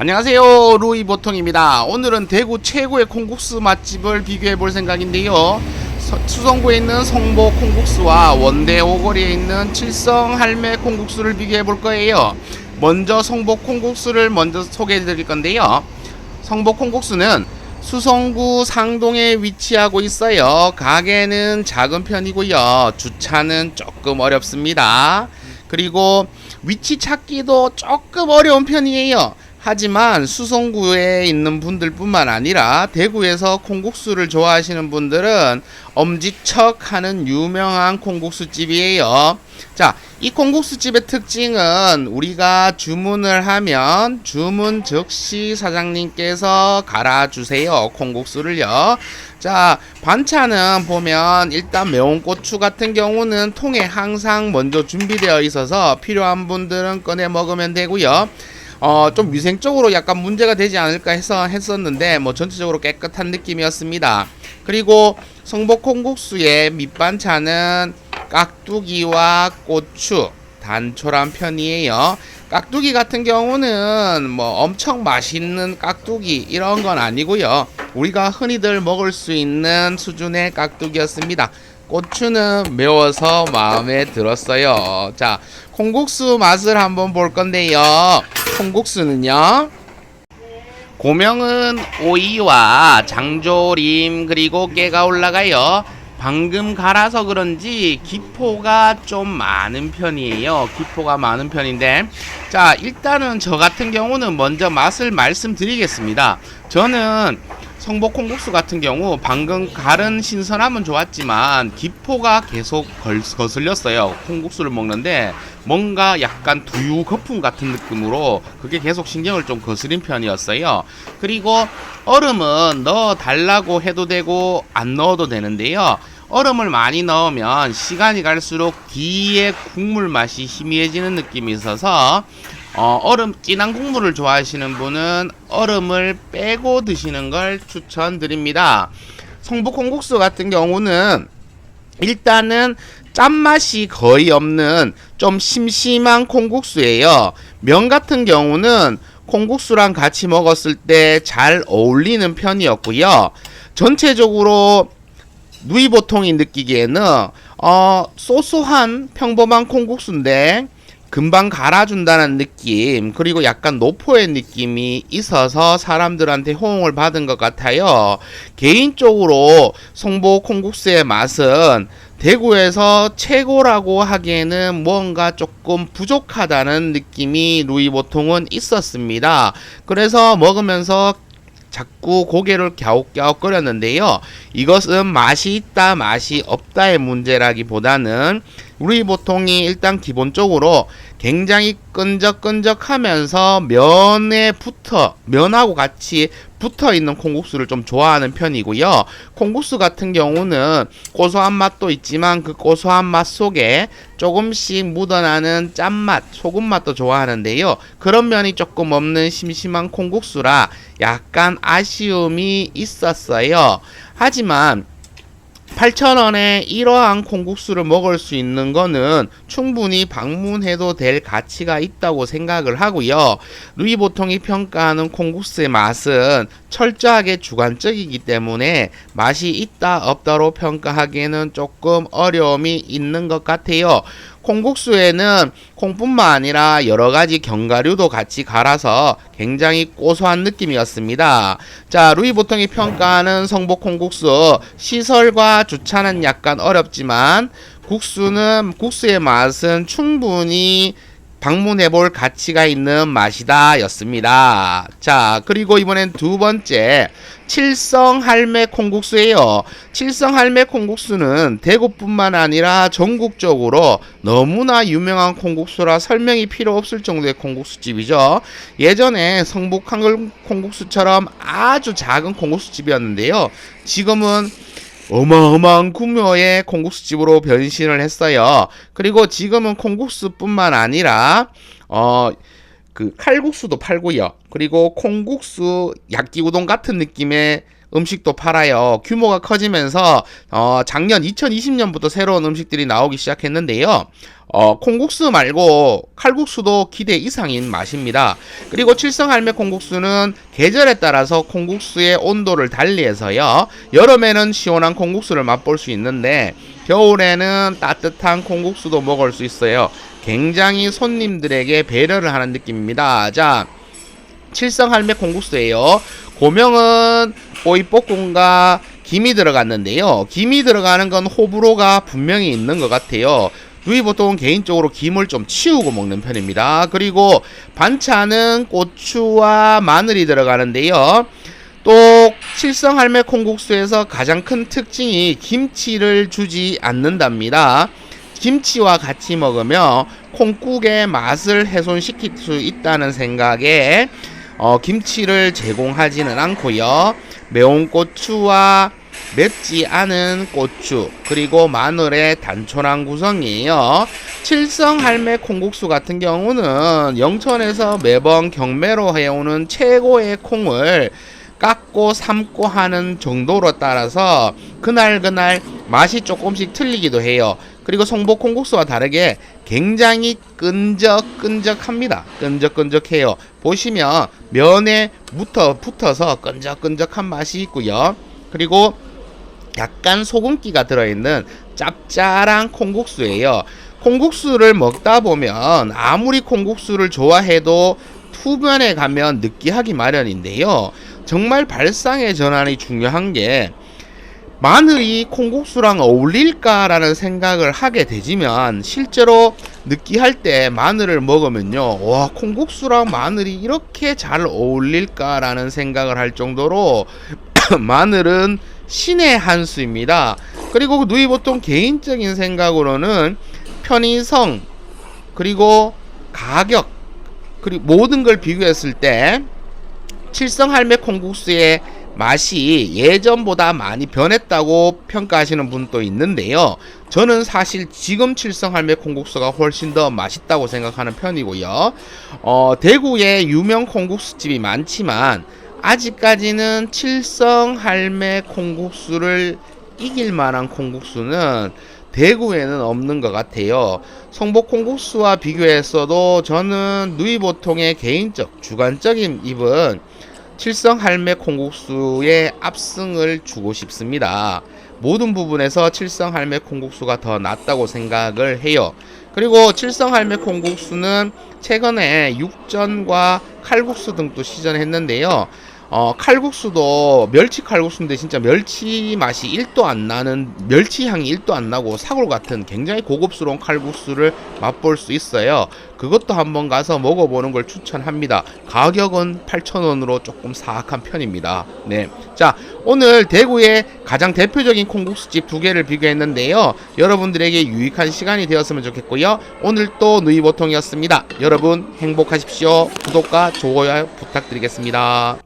안녕하세요 루이보통입니다. 오늘은 대구 최고의 콩국수 맛집을 비교해 볼 생각인데요. 서- 수성구에 있는 성보 콩국수와 원대 오거리에 있는 칠성 할매 콩국수를 비교해 볼 거예요. 먼저 성보 콩국수를 먼저 소개해 드릴 건데요. 성보 콩국수는 수성구 상동에 위치하고 있어요. 가게는 작은 편이고요. 주차는 조금 어렵습니다. 그리고 위치 찾기도 조금 어려운 편이에요. 하지만 수성구에 있는 분들뿐만 아니라 대구에서 콩국수를 좋아하시는 분들은 엄지척 하는 유명한 콩국수 집이에요. 자, 이 콩국수 집의 특징은 우리가 주문을 하면 주문 즉시 사장님께서 갈아주세요. 콩국수를요. 자, 반찬은 보면 일단 매운 고추 같은 경우는 통에 항상 먼저 준비되어 있어서 필요한 분들은 꺼내 먹으면 되고요. 어, 좀 위생적으로 약간 문제가 되지 않을까 해서 했었는데 뭐 전체적으로 깨끗한 느낌이었습니다. 그리고 성복 콩국수의 밑반찬은 깍두기와 고추, 단촐한 편이에요. 깍두기 같은 경우는 뭐 엄청 맛있는 깍두기 이런 건 아니고요. 우리가 흔히들 먹을 수 있는 수준의 깍두기였습니다. 고추는 매워서 마음에 들었어요. 자, 콩국수 맛을 한번 볼 건데요. 콩국수는요. 고명은 오이와 장조림 그리고 깨가 올라가요. 방금 갈아서 그런지 기포가 좀 많은 편이에요. 기포가 많은 편인데 자 일단은 저 같은 경우는 먼저 맛을 말씀드리겠습니다. 저는 성복 콩국수 같은 경우 방금 갈은 신선함은 좋았지만 기포가 계속 걸, 거슬렸어요. 콩국수를 먹는데 뭔가 약간 두유 거품 같은 느낌으로 그게 계속 신경을 좀 거스린 편이었어요. 그리고 얼음은 넣어 달라고 해도 되고 안 넣어도 되는데요. 얼음을 많이 넣으면 시간이 갈수록 뒤에 국물 맛이 희미해지는 느낌이 있어서 어, 얼음 진한 국물을 좋아하시는 분은 얼음을 빼고 드시는 걸 추천드립니다. 성북 콩국수 같은 경우는 일단은 짠맛이 거의 없는 좀 심심한 콩국수예요. 면 같은 경우는 콩국수랑 같이 먹었을 때 잘 어울리는 편이었고요. 전체적으로 누이보통이 느끼기에는 어 소소한 평범한 콩국수인데 금방 갈아준다는 느낌 그리고 약간 노포의 느낌이 있어서 사람들한테 호응을 받은 것 같아요. 개인적으로 송보 콩국수의 맛은 대구에서 최고라고 하기에는 뭔가 조금 부족하다는 느낌이 루이보통은 있었습니다. 그래서 먹으면서 자꾸 고개를 갸웃갸웃거렸는데요. 이것은 맛이 있다, 맛이 없다의 문제라기보다는 우리 보통이 일단 기본적으로 굉장히 끈적끈적하면서 면에 붙어 면하고 같이 붙어 있는 콩국수를 좀 좋아하는 편이고요. 콩국수 같은 경우는 고소한 맛도 있지만 그 고소한 맛 속에 조금씩 묻어나는 짠맛, 소금 맛도 좋아하는데요. 그런 면이 조금 없는 심심한 콩국수라 약간 아쉬움이 있었어요. 하지만 8,000원에 이러한 콩국수를 먹을 수 있는 거는 충분히 방문해도 될 가치가 있다고 생각을 하고요. 루이 보통이 평가하는 콩국수의 맛은 철저하게 주관적이기 때문에 맛이 있다 없다로 평가하기에는 조금 어려움이 있는 것 같아요. 콩국수에는 콩뿐만 아니라 여러 가지 견과류도 같이 갈아서 굉장히 고소한 느낌이었습니다. 자, 루이보통이 평가하는 성복 콩국수 시설과 주차는 약간 어렵지만 국수는 국수의 맛은 충분히 방문해 볼 가치가 있는 맛이다 였습니다. 자, 그리고 이번엔 두 번째 칠성 할매 콩국수예요. 칠성 할매 콩국수는 대구뿐만 아니라 전국적으로 너무나 유명한 콩국수라 설명이 필요 없을 정도의 콩국수집이죠. 예전에 성북 한글 콩국수처럼 아주 작은 콩국수집이었는데요. 지금은 어마어마한 규모의 콩국수집으로 변신을 했어요. 그리고 지금은 콩국수뿐만 아니라 어 그 칼국수도 팔고요. 그리고 콩국수 야끼우동 같은 느낌의 음식도 팔아요. 규모가 커지면서 어, 작년 2020년부터 새로운 음식들이 나오기 시작했는데요. 어, 콩국수 말고 칼국수도 기대 이상인 맛입니다. 그리고 칠성 할매 콩국수는 계절에 따라서 콩국수의 온도를 달리해서요. 여름에는 시원한 콩국수를 맛볼 수 있는데 겨울에는 따뜻한 콩국수도 먹을 수 있어요. 굉장히 손님들에게 배려를 하는 느낌입니다. 자, 칠성 할매 콩국수예요. 고명은 오이볶음과 김이 들어갔는데요. 김이 들어가는 건 호불호가 분명히 있는 것 같아요. 누이 보통은 개인적으로 김을 좀 치우고 먹는 편입니다. 그리고 반찬은 고추와 마늘이 들어가는데요. 또 칠성 할매 콩국수에서 가장 큰 특징이 김치를 주지 않는답니다. 김치와 같이 먹으면 콩국의 맛을 훼손시킬 수 있다는 생각에 어, 김치를 제공하지는 않고요. 매운 고추와 맵지 않은 고추 그리고 마늘의 단촐한 구성이에요. 칠성 할매 콩국수 같은 경우는 영천에서 매번 경매로 해오는 최고의 콩을 깎고 삶고 하는 정도로 따라서 그날 그날 맛이 조금씩 틀리기도 해요. 그리고 송보 콩국수와 다르게 굉장히 끈적끈적합니다. 끈적끈적해요. 보시면 면에 붙어 붙어서 끈적끈적한 맛이 있고요. 그리고 약간 소금기가 들어있는 짭짤한 콩국수예요. 콩국수를 먹다 보면 아무리 콩국수를 좋아해도 후면에 가면 느끼하기 마련인데요. 정말 발상의 전환이 중요한 게 마늘이 콩국수랑 어울릴까라는 생각을 하게 되지만 실제로 느끼할 때 마늘을 먹으면요 와 콩국수랑 마늘이 이렇게 잘 어울릴까라는 생각을 할 정도로 마늘은 신의 한 수입니다 그리고 누이 보통 개인적인 생각으로는 편의성 그리고 가격 그리고 모든 걸 비교했을 때 칠성 할매 콩국수의 맛이 예전보다 많이 변했다고 평가하시는 분도 있는데요. 저는 사실 지금 칠성 할매 콩국수가 훨씬 더 맛있다고 생각하는 편이고요. 어, 대구에 유명 콩국수집이 많지만 아직까지는 칠성 할매 콩국수를 이길 만한 콩국수는 대구에는 없는 것 같아요. 성복 콩국수와 비교했어도 저는 누이보통의 개인적 주관적인 입은 칠성 할매 콩국수의 압승을 주고 싶습니다. 모든 부분에서 칠성 할매 콩국수가 더 낫다고 생각을 해요. 그리고 칠성 할매 콩국수는 최근에 육전과 칼국수 등도 시전했는데요. 어, 칼국수도 멸치 칼국수인데 진짜 멸치 맛이 1도 안 나는 멸치 향이 1도 안 나고 사골 같은 굉장히 고급스러운 칼국수를 맛볼 수 있어요. 그것도 한번 가서 먹어보는 걸 추천합니다. 가격은 8,000원으로 조금 사악한 편입니다. 네. 자, 오늘 대구의 가장 대표적인 콩국수집 두 개를 비교했는데요. 여러분들에게 유익한 시간이 되었으면 좋겠고요. 오늘 또 누이보통이었습니다. 여러분 행복하십시오. 구독과 좋아요 부탁드리겠습니다.